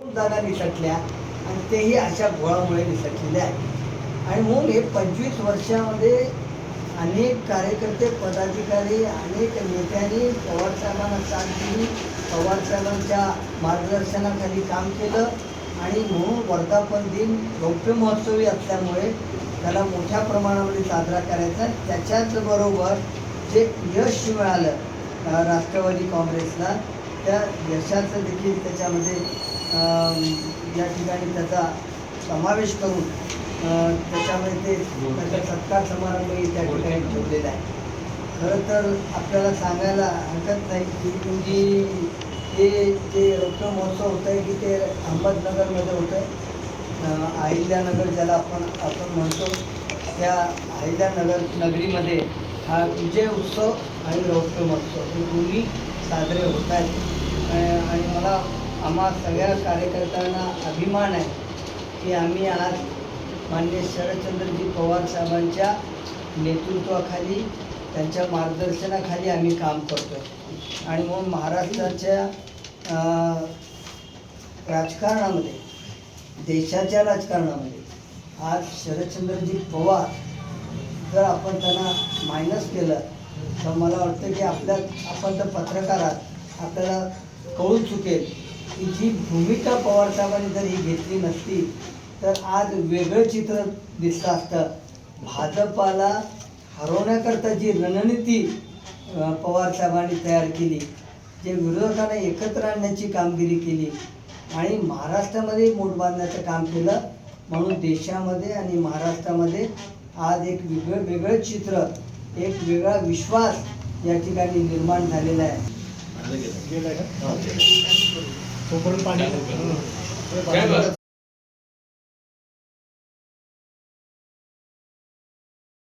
जागा निसटल्या आणि तेही अशा घोळामुळे निसटलेले आहेत. आणि म्हणून हे पंचवीस वर्षामध्ये अनेक कार्यकर्ते पदाधिकारी अनेक नेत्यांनी पवारसाहेबांना साथ दिली. पवारसाहेबांच्या मार्गदर्शनाखाली काम केलं आणि म्हणून वर्धापन दिन रौप्य महोत्सवी असल्यामुळे त्याला मोठ्या प्रमाणामध्ये साजरा करायचा त्याच्याच बरोबर जे यश मिळालं राष्ट्रवादी काँग्रेसला त्या यशाचं देखील त्याच्यामध्ये या ठिकाणी त्याचा समावेश करून त्याच्यामध्ये ते त्याचा सत्कार समारंभही त्या ठिकाणी ठेवलेला आहे. खरं तर आपल्याला सांगायला हरकत नाही की तुमची हे जे रक्त महोत्सव होतं आहे की ते अहमदनगरमध्ये होतं आहे अहिल्यानगर ज्याला आपण आपण म्हणतो त्या अहिल्यानगर नगरीमध्ये हा विजय उत्सव आणि रौप्य महोत्सव हे दोन्ही साजरे होत आहेत. आणि मला आम्हा सगळ्या कार्यकर्त्यांना अभिमान आहे की आम्ही आज माननीय शरदचंद्रजी पवार साहेबांच्या नेतृत्वाखाली त्यांच्या मार्गदर्शनाखाली आम्ही काम करतो आणि म्हणून महाराष्ट्राच्या राजकारणामध्ये देशाच्या राजकारणामध्ये आज शरदचंद्रजी पवार जर आपण त्यांना मायनस केलं तर मला वाटतं की आपल्या आपण तर पत्रकार आहात आपल्याला कळू चुकेल. की जी भूमिका पवारसाहेबांनी जर ही घेतली नसती तर आज वेगळं चित्र दिसलं असतं. भाजपाला हरवण्याकरता जी रणनीती अ, पवारसाहेबांनी तयार केली जे विरोधकांना एकत्र आणण्याची कामगिरी केली आणि महाराष्ट्रामध्ये मोठ बांधण्याचं काम केलं म्हणून देशामध्ये आणि महाराष्ट्रामध्ये आज एक वेगळं वेगळं चित्र एक वेगळा विश्वास या ठिकाणी निर्माण झालेला आहे. Comprando panela.